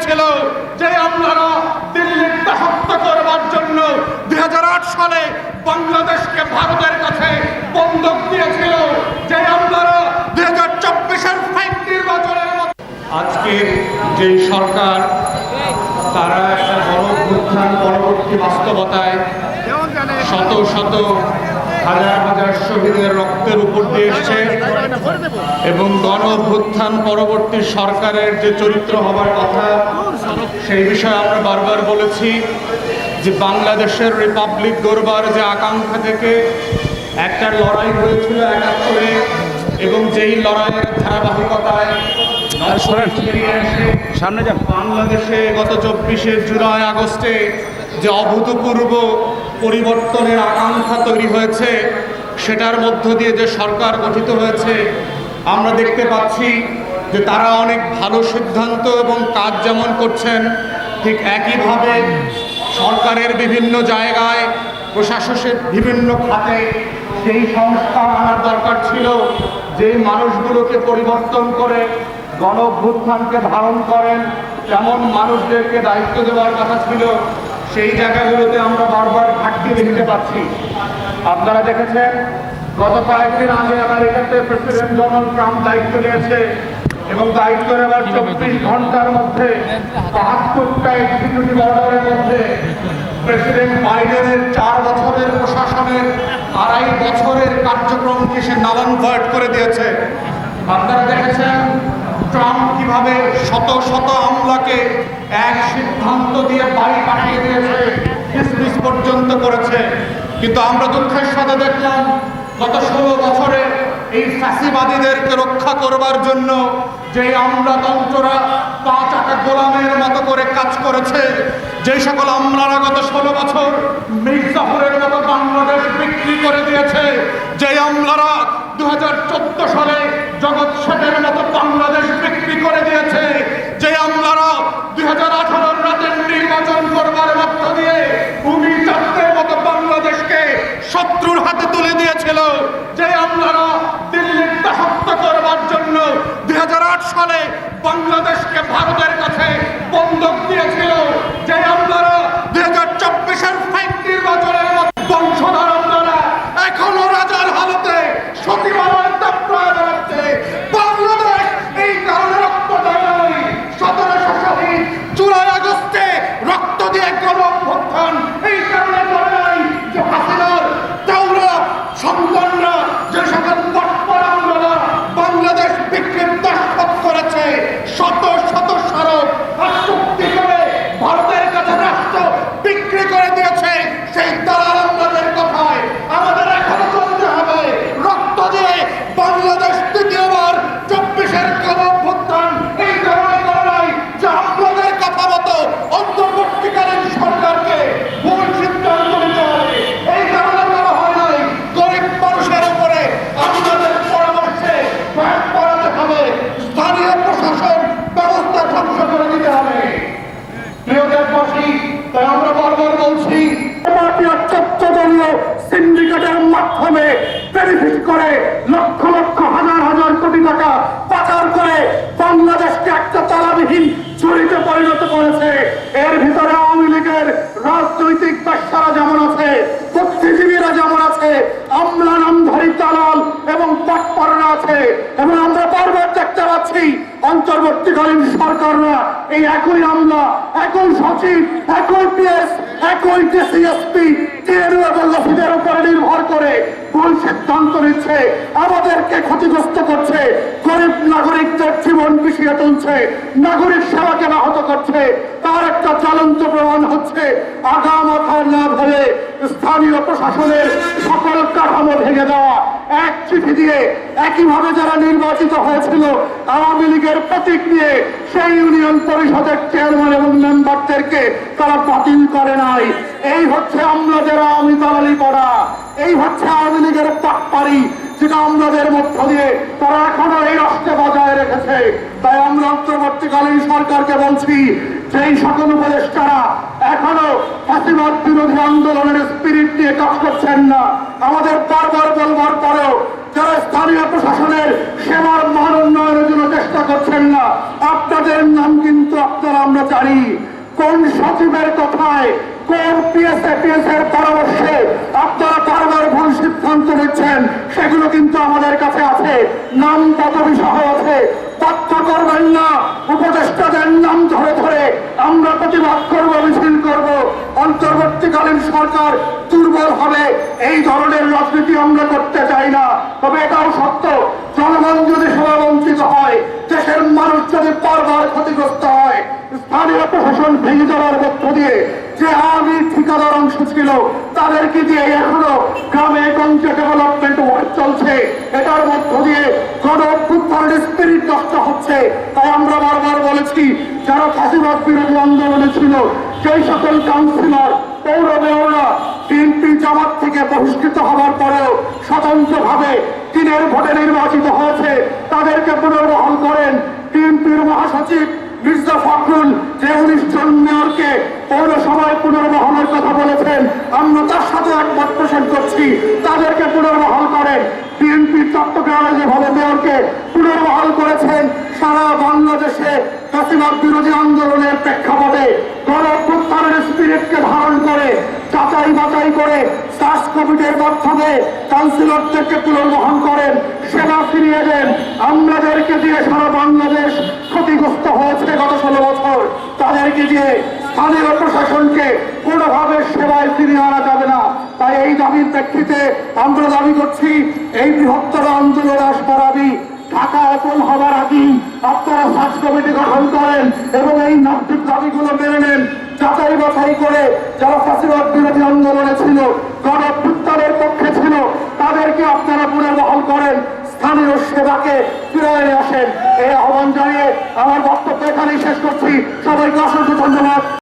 দিয়েছিল যে আমলারা দিল্লির দাসত্ব করবার জন্য দুই সালে বাংলাদেশকে ভারতের কাছে বন্ধক দিয়েছিল। যে আমলারা দুই হাজার চব্বিশের ফাইভ নির্বাচনের আজকে যে সরকার তারা একটা বড় অভ্যুত্থান পরবর্তী বাস্তবতায় শত শত হাজার হাজার শহীদের রক্তের উপর দিয়ে এসছে এবং গণ অভ্যুত্থান পরবর্তী সরকারের যে চরিত্র হবার কথা, সেই বিষয়ে আমরা বারবার বলেছি যে বাংলাদেশের রিপাবলিক গড়বার যে আকাঙ্ক্ষা থেকে একটা লড়াই হয়েছিল একাত্তরে এবং যেই লড়াইয়ের ধারাবাহিকতায় সামনে যান। বাংলাদেশে গত চব্বিশে জুলাই আগস্টে যে অভূতপূর্ব পরিবর্তনের আকাঙ্ক্ষা তৈরি হয়েছে, সেটার মধ্য দিয়ে যে সরকার গঠিত হয়েছে, আমরা দেখতে পাচ্ছি যে তারা অনেক ভালো সিদ্ধান্ত এবং কাজ যেমন করছেন, ঠিক একইভাবে সরকারের বিভিন্ন জায়গায় প্রশাসনের বিভিন্ন খাতে সেই সংস্কার আনার দরকার ছিল, যে মানুষগুলোকে পরিবর্তন করে গণ ধারণ করেন তেমন মানুষদেরকে দায়িত্ব দেওয়ার কথা ছিল, সেই জায়গাগুলোতে আমরা বারবার ঘাটতি দেখতে পাচ্ছি। আপনারা দেখেছেন, গত কয়েকদিন আগে আমেরিকাতে প্রেসিডেন্ট ডোনাল্ড ট্রাম্প দায়িত্ব নিয়েছে এবং দায়িত্ব নেওয়ার চব্বিশ ঘণ্টার মধ্যে বাহাত্তরটা এক্সিকিউটিভ অর্ডারের মধ্যে প্রেসিডেন্ট বাইডেনের চার বছরের প্রশাসনের আড়াই বছরের কার্যক্রমকে সে নালান ভয়েড করে দিয়েছে। আপনারা দেখেছেন ট্রাম্প কীভাবে শত শত আমলাকে এক সিদ্ধান্ত দিয়ে বাড়ি পাঠিয়ে দিয়েছে ডিসমিস পর্যন্ত করেছে। কিন্তু আমরা দুঃখের সাথে দেখলাম, গত ষোলো বছরে এই ফ্যাসিবাদীদেরকে রক্ষা করবার জন্য যে আমলাতন্ত্ররা পা চাকা গোলামের মতো করে কাজ করেছে, যে সকল আমলারা গত ষোলো বছর মির্জাফরের মতো বাংলাদেশ বিক্রি করে দিয়েছে যে আমলারা দু হাজার চোদ্দ সালে জগৎ শেখের মতো বাংলাদেশ বিক্রি করে দিয়েছে যে আমলারা দুই হাজার আঠারোর রাতের নির্বাচন করবার মধ্য দিয়ে ভূমি চাত্রের মতো বাংলাদেশকে শত্রুর হাতে তুলে দিয়েছিল যে আমলারা দিল্লির দাসত্ব করবার জন্য দুই সালে বাংলাদেশকে ভারতের কাছে বন্ধক দিয়েছিল যে আমলারা দুই হাজার চব্বিশের ফাইভ নির্বাচনের মতো বংশধর আমলারা এখনও রাজার হালতে সতীমার দাপ্রায় বেড়াচ্ছে বাংলাদেশ এই কারণে রক্ত দেয় নাই সতেরোশো শহীদ জুলাই আগস্টে রক্ত দিয়ে গণ অভ্যুত্থান এই কারণে করে নাই যে হাসিনার চাউরা সন্তানরা যে সকল পটপর আমলারা বাংলাদেশ বিক্রির দাসপথ করেছে শত শত সড়ক আশ্বস্তি করে ভারতের কাছে রাষ্ট্র বিক্রি করে দিয়েছে সেই দালাল আমলাদের কথায় আমাদের এখনও চলতে হবে রক্ত দিয়ে বাংলাদেশ দ্বিতীয়বার চব্বিশের গণঅভ্যুত্থান এই কারণে করে নাই যে আপনাদের কথা মতো অন্তর্বর্তীকালীন সরকারকে ভুল সিদ্ধান্ত নিতে হবে এই কারণে করা হয় নাই গরিব মানুষের উপরে আপনাদের পরামর্শে ব্যাগ করাতে হবে স্থানীয় প্রশাসন ব্যবস্থা ধ্বংস করে দিতে হবে প্রিয় দেশবাসী তাই আমরা বারবার বলছি পার্টির চোদ্দ দলীয় সিন্ডিকেটের মাধ্যমে বেনিফিট করে লক্ষ লক্ষ হাজার হাজার কোটি টাকা পাচার করে বাংলাদেশকে একটা তালাবিহীন চুরিতে পরিণত করেছে। এর ভিতরে আওয়ামী লীগের রাজনৈতিক ব্যবসারা যেমন আছে, বুদ্ধিজীবীরা যেমন আছে, আমলা নামধারী দালাল এবং পাটপাররা আছে। এবং আমরা বারবার দেখতে পাচ্ছি, অন্তর্বর্তীকালীন সরকাররা এই একই আমলা, একই সচিব, একই পিএস, একই ডিসিএসপি টিএনউ এবং অফিসের উপরে নির্ভর করে ভুল সিদ্ধান্ত নিচ্ছে, আমাদেরকে ক্ষতিগ্রস্ত করছে, গরিব নাগরিকদের জীবন পিছিয়ে তুলছে, নাগরিক সেবাকে ব্যাহত করছে, তার একটা জ্বলন্ত প্রমাণ হচ্ছে, আগাম আধার না ধরে স্থানীয় প্রশাসনের সকল কাঠামো ভেঙে দেওয়া এক চিঠি দিয়ে একইভাবে যারা নির্বাচিত হয়েছিল, আওয়ামী লীগের প্রতীক নিয়ে সেই ইউনিয়ন পরিষদের চেয়ারম্যান এবং মেম্বারদেরকে তারা বাতিল করে নাই। এই হচ্ছে আমলাদের আওয়ামী দালালি করা, এই হচ্ছে আওয়ামী লীগের পাকপারি যেটা আমলাদের মধ্য দিয়ে তারা এখনও এই রাষ্ট্রে বজায় রেখেছে। তাই আমরা অন্তর্বর্তীকালীন সরকারকে বলছি, যেই সকল উপদেষ্টারা এখনও ফাঁসিবাদ বিরোধী আন্দোলনের স্পিরিট নিয়ে কাজ করছেন না। আমাদের বারবার বলবার পরেও যারা স্থানীয় প্রশাসনের সেবার মান উন্নয়নের জন্য চেষ্টা করছেন না, আপনাদের নাম কিন্তু আপনারা আমরা জানি। কোন সচিবের কথায়, কোন পিএসএপিএস এর পরামর্শে আপনারা বারবার ভুল সিদ্ধান্ত নিচ্ছেন, সেগুলো কিন্তু আমাদের কাছে আছে। নাম পদবি সহ আছে। তথ্য করবেন না উপদেষ্টাদের নাম অন্তর্বর্তীকালীন সরকার দুর্বল হবে, এই ধরনের রাজনীতি আমরা করতে চাই না। তবে এটাও সত্য, জনগণ যদি সেবা বঞ্চিত হয়, দেশের মানুষ যদি বারবার ক্ষতিগ্রস্ত হয়, স্থানীয় প্রশাসন ভেঙে যাওয়ার মধ্য দিয়ে যে আওয়ামী ঠিকাদার অংশ ছিল, তাদেরকে দিয়ে এখনও গ্রামে গঞ্জে ডেভেলপমেন্ট ওয়ার্ক চলছে। এটার মধ্য দিয়ে গণ অভ্যুত্থানের স্পিরিট নষ্ট হচ্ছে। তাই আমরা বারবার বলেছি, যারা ফাঁসিবাদ বিরোধী আন্দোলনে ছিল সেই সকল কাউন্সিলর পৌর মেয়ররা বিএনপি জামাত থেকে বহিষ্কৃত হওয়ার পরেও স্বতন্ত্রভাবে দিনের ভোটে নির্বাচিত হয়েছে। তাদেরকে পুনর্বহাল করেন বিএনপির মহাসচিব মির্জা ফখরুল, যে উনিশ জন মেয়রকে পৌরসভায় পুনর্বহালের কথা বলেছেন। আমরা তার সাথে একমত পোষণ করছি। তাদেরকে পুনর্বহাল করেন। বিএনপির চট্টগ্রামে যেভাবে মেয়রকে পুনর্বহাল করেছেন, সারা বাংলাদেশে ফাঁসিবাদ বিরোধী আন্দোলনের প্রেক্ষাপটে গণ অভ্যুত্থানের স্পিরিটকে ধারণ করে, যাচাই বাছাই করে সার্চ কমিটির মাধ্যমে কাউন্সিলরদেরকে পুনর্বহন করেন, সেবা ফিরিয়ে দেন। আমলাদেরকে দিয়ে সারা বাংলাদেশ ক্ষতিগ্রস্ত হয়েছে গত ষোলো বছর। তাদেরকে দিয়ে স্থানীয় প্রশাসনকে কোনোভাবে সেবায় ফিরিয়ে আনা যাবে না। তাই এই দাবির প্রেক্ষিতে আমরা দাবি করছি, এই বৃহত্তর আন্দোলন আসবারাবি ঢাকা অচল হবার আগেই আপনারা সার্চ কমিটি গঠন করেন এবং এই নাগরিক দাবিগুলো মেনে নেন। যাচাই বাছাই করে যারা ফাঁসিবাদ বিরোধী আন্দোলনে ছিল, গণ অভ্যুত্থানের পক্ষে ছিল, তাদেরকে আপনারা পুনর্বহাল করেন। স্থানীয় সেবাকে ফিরে আসেন। এই আহ্বান জানিয়ে আমার বক্তব্য এখানেই শেষ করছি। সবাইকে অসংখ্য ধন্যবাদ।